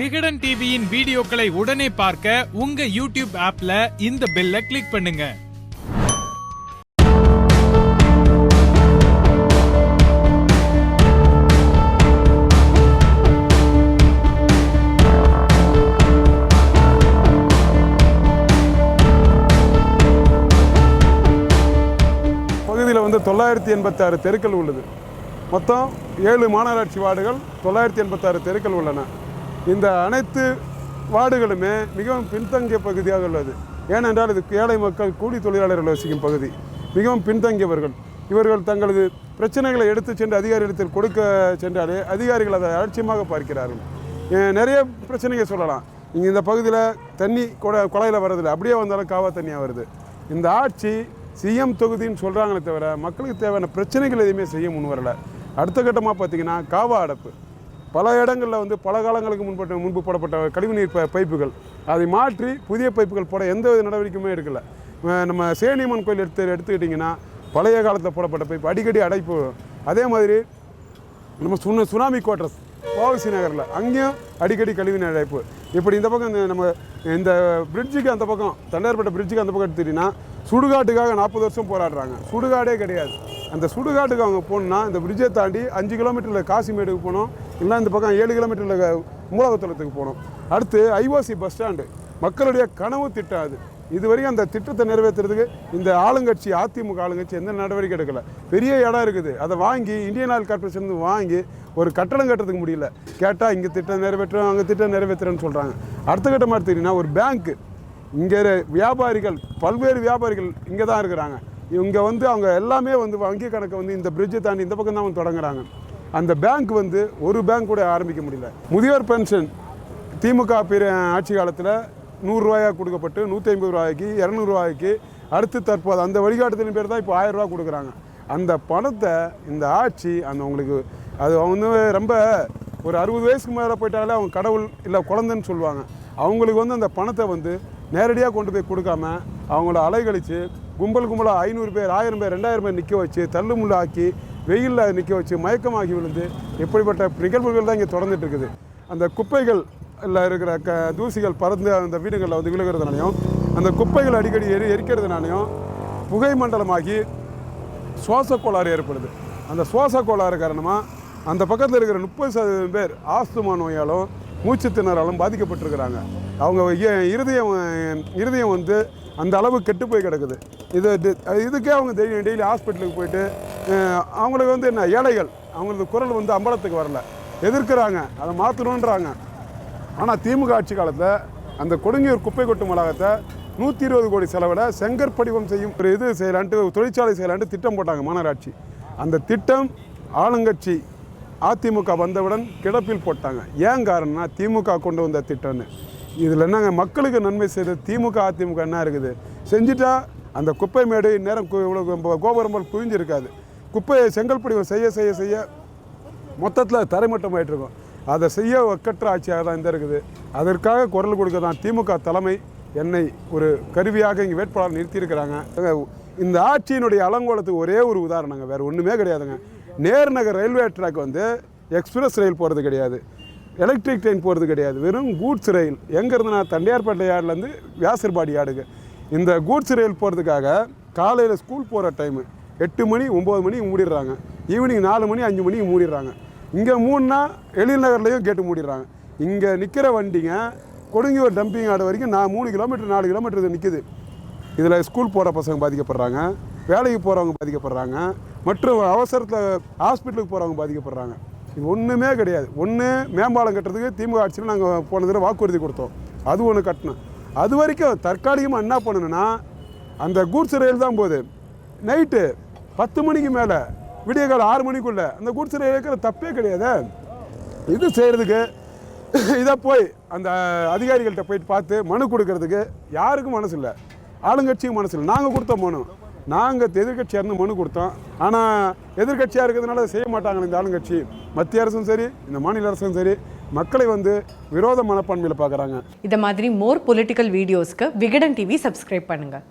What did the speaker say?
விகடன் டிவியின் வீடியோக்களை உடனே பார்க்க உங்க யூடியூப் ஆப்ல இந்த பெல்ல கிளிக் பண்ணுங்க. பகுதியில் வந்து தொள்ளாயிரத்தி எண்பத்தாறு தெருக்கள் உள்ளது. மொத்தம் ஏழு மாநகராட்சி வார்டுகள் தொள்ளாயிரத்தி எண்பத்தாறு தெருக்கள் உள்ளன. இந்த அனைத்து வார்டுகளுமே மிகவும் பின்தங்கிய பகுதியாக உள்ளது. ஏனென்றால் இது ஏழை மக்கள் கூலி தொழிலாளர்கள் வசிக்கும் பகுதி. மிகவும் பின்தங்கியவர்கள். இவர்கள் தங்களது பிரச்சனைகளை எடுத்து சென்று அதிகாரிகளிடத்தில் கொடுக்க சென்றாலே அதிகாரிகள் அதை அலட்சியமாக பார்க்கிறார்கள். நிறைய பிரச்சனைகள் சொல்லலாம். இங்கே இந்த பகுதியில் தண்ணி கூட குழாயில் வரதில்லை அப்படியே வந்தாலும் காவா தண்ணியாக வருது. இந்த ஆட்சி சிஎம் தொகுதின்னு சொல்கிறாங்களே தவிர மக்களுக்கு தேவையான பிரச்சனைகள் எதுவுமே செய்ய முன் வரல. அடுத்த கட்டமாக பார்த்தீங்கன்னா காவா அடைப்பு. பல இடங்களில் வந்து பல காலங்களுக்கு முன்பட்ட முன்பு போடப்பட்ட கழிவுநீர் ப பைப்புகள். அதை மாற்றி புதிய பைப்புகள் போட எந்த வித நடவடிக்கையுமே எடுக்கலை. நம்ம சேனியம்மன் கோயில் எடுத்து எடுத்துக்கிட்டிங்கன்னா பழைய காலத்தில் போடப்பட்ட பைப்பு அடிக்கடி அடைப்பு. அதே மாதிரி நம்ம சுன சுனாமி குவார்டர்ஸ் பாவசி நகரில் அங்கேயும் அடிக்கடி கழிவுநீர் அடைப்பு. இப்படி இந்த பக்கம் இந்த நம்ம இந்த பிரிட்ஜுக்கு அந்த பக்கம் தண்டையார்பட்ட பிரிட்ஜுக்கு அந்த பக்கம் எடுத்துக்கிட்டிங்கன்னா சுடுகாட்டுக்காக நாற்பது வருஷம் போராடுறாங்க. சுடுகாடே கிடையாது. அந்த சுடுகாட்டுக்கு அவங்க போகணுன்னா இந்த பிரிட்ஜை தாண்டி அஞ்சு கிலோமீட்டரில் காசிமேடுக்கு போகணும் இல்லை இந்த பக்கம் ஏழு கிலோமீட்டரில் மூலகத்தலத்துக்கு போகணும். அடுத்து ஐஓசி பஸ் ஸ்டாண்டு. மக்களுடைய கனவு திட்டம் அது இது வரைக்கும் அந்த திட்டத்தை நிறைவேற்றுறதுக்கு இந்த ஆளுங்கட்சி அதிமுக ஆளுங்கட்சி எந்த நடவடிக்கை எடுக்கல. பெரிய இடம் இருக்குது. அதை வாங்கி இந்தியன் ஆயில் கார்பரேஷன் வாங்கி ஒரு கட்டடம் கட்டுறதுக்கு முடியல. கேட்டால் இங்கே திட்டம் நிறைவேற்றுறோம் அங்கே திட்டம் நிறைவேற்றுறேன்னு சொல்கிறாங்க அடுத்த கட்டமாக எடுத்துக்கிட்டிங்கன்னா ஒரு பேங்க்கு இங்கே வியாபாரிகள் பல்வேறு வியாபாரிகள் இங்கே தான் இருக்கிறாங்க. இங்கே வந்து அவங்க எல்லாமே வந்து வங்கி கணக்கை வந்து இந்த பிரிட்ஜை தாண்டி இந்த பக்கம் தான் வந்து தொடங்குறாங்க. அந்த பேங்க் வந்து ஒரு பேங்க் கூட ஆரம்பிக்க முடியல. முதியோர் பென்ஷன் திமுக ஆட்சி காலத்தில் நூறுரூவாயாக கொடுக்கப்பட்டு நூற்றி ஐம்பது ரூபாய்க்கு இரநூறுவாய்க்கு அடுத்து தற்போது அந்த வழிகாட்டுதலின் பேர் தான் இப்போ ஆயிரரூவா கொடுக்குறாங்க. அந்த பணத்தை இந்த ஆட்சி அந்த அவங்களுக்கு அது வந்து ரொம்ப ஒரு அறுபது வயசுக்கு மேலே போயிட்டாலே அவங்க கடவுள் இல்லை குழந்தைன்னு சொல்லுவாங்க. அவங்களுக்கு வந்து அந்த பணத்தை வந்து நேரடியாக கொண்டு போய் கொடுக்காம அவங்கள அலைகழித்து கும்பல் கும்பலாக ஐநூறு பேர் ஆயிரம் பேர் ரெண்டாயிரம் பேர் நிற்க வச்சு தள்ளுமுள்ளாக்கி வெயிலில் நிற்க வச்சு மயக்கமாகி விழுந்து இப்படிப்பட்ட நிகழ்வுகள் தான் இங்கே தொடர்ந்துட்டு இருக்குது. அந்த குப்பைகள் இல்லை இருக்கிற க தூசிகள் பறந்து அந்த வீடுகளில் வந்து விழுகிறதுனாலையும் அந்த குப்பைகள் அடிக்கடி எரி எரிக்கிறதுனாலையும் புகை மண்டலமாகி சுவாச கோளாறு ஏற்படுது. அந்த சுவாச கோளாறு காரணமாக அந்த பக்கத்தில் இருக்கிற முப்பது சதவீதம் பேர் ஆஸ்துமா நோயாலும் மூச்சு திணறாலும் பாதிக்கப்பட்டிருக்கிறாங்க. அவங்க இருதயம் இருதயம் வந்து அந்த அளவு கெட்டு போய் கிடக்குது. இது இதுக்கே அவங்க டெய்லி டெய்லி ஹாஸ்பிட்டலுக்கு போயிட்டு அவங்களுக்கு வந்து என்ன ஏழைகள். அவங்களது குரல் வந்து அம்பலத்துக்கு வரல. எதிர்க்கிறாங்க அதை மாற்றணுன்றாங்க ஆனால் திமுக ஆட்சி காலத்தில் அந்த கொடுங்கியூர் குப்பை கொட்டும் வளாகத்தை நூற்றி இருபது கோடி செலவில் செங்கற்படிவம் செய்யும் ஒரு இது செய்யலான்ட்டு தொழிற்சாலை செய்யலான்ட்டு திட்டம் போட்டாங்க மாநகராட்சி. அந்த திட்டம் ஆளுங்கட்சி அதிமுக வந்தவுடன் கிடப்பில் போட்டாங்க. ஏன் காரணம்னா திமுக கொண்டு வந்த திட்டம்னு. இதில் என்னங்க மக்களுக்கு நன்மை செய்து திமுக அதிமுக என்ன இருக்குது? செஞ்சுட்டா அந்த குப்பை மேடு நேரம் இவ்வளோ கோபுரம் போல் குவிஞ்சிருக்காது. குப்பையை செங்கல் படிவம் செய்ய செய்ய செய்ய மொத்தத்தில் தரைமட்டம் ஆயிட்டு அதை செய்ய ஒக்கற்ற ஆட்சியாக தான் இந்த இருக்குது. அதற்காக குரல் கொடுக்க தான் திமுக தலைமை என்னை ஒரு கருவியாக இங்கே வேட்பாளர் நிறுத்தியிருக்கிறாங்க. இந்த ஆட்சியினுடைய அலங்கோலத்துக்கு ஒரே ஒரு உதாரணங்க வேறு ஒன்றுமே கிடையாதுங்க. நேர்நகர் ரயில்வே ட்ராக் வந்து எக்ஸ்பிரஸ் ரயில் போகிறது கிடையாது. எலக்ட்ரிக் ட்ரெயின் போகிறது கிடையாது. வெறும் கூட்ஸ் ரயில். எங்கேருந்துனா தண்டையார்பேட்டை யார்ட்லேருந்து வியாசர்பாடி யார்டுக்கு இந்த கூட்ஸ் ரயில் போகிறதுக்காக காலையில் ஸ்கூல் போகிற டைமு எட்டு மணி ஒம்பது மணிக்கு மூடிடுறாங்க. ஈவினிங் நாலு மணி அஞ்சு மணிக்கு மூடிடுறாங்க. இங்கே மூணுனா எழில் நகர்லேயும் கேட்டு மூடிடுறாங்க. இங்கே நிற்கிற வண்டிங்க கொடுங்கியூர் டம்பிங் ஆடு வரைக்கும் நான் மூணு கிலோமீட்டர் நாலு கிலோமீட்டர் இது நிற்குது இதில் ஸ்கூல் போகிற பசங்க பாதிக்கப்படுறாங்க. வேலைக்கு போகிறவங்க பாதிக்கப்படுறாங்க. மற்றும் அவசரத்தில் ஹாஸ்பிட்டலுக்கு போகிறவங்க பாதிக்கப்படுறாங்க. இது ஒன்றுமே கிடையாது. ஒன்று மேம்பாலம் கட்டுறதுக்கு திமுக ஆட்சியில் நாங்கள் போன தடவை வாக்குறுதி கொடுத்தோம். அது ஒன்று கட்டணும். அது வரைக்கும் தற்காலிகமாக என்ன பண்ணணும்னா அந்த கூட்ஸ் ரயில் தான் போகுது. நைட்டு பத்து மணிக்கு மேலே. விடிய காலம் ஆறு மணிக்குள்ளே. அந்த குடிசையில் இருக்கிற தப்பே கிடையாது. இது செய்கிறதுக்கு இதை போய் அந்த அதிகாரிகள்கிட்ட போயிட்டு பார்த்து மனு கொடுக்கறதுக்கு யாருக்கும் மனசு இல்லை. ஆளுங்கட்சியும் மனசு இல்லை. நாங்கள் கொடுத்த மனு. நாங்கள் எதிர்கட்சியாக இருந்து மனு கொடுத்தோம். ஆனால் எதிர்கட்சியாக இருக்கிறதுனால செய்ய மாட்டாங்க இந்த ஆளுங்கட்சி. மத்திய அரசும் சரி இந்த மாநில அரசும் சரி. மக்களை வந்து விரோத மனப்பான்மையில் பார்க்குறாங்க இந்த மாதிரி மோர் பொலிட்டிக்கல் வீடியோஸ்க்கு விகடன் டிவி சப்ஸ்கிரைப் பண்ணுங்கள்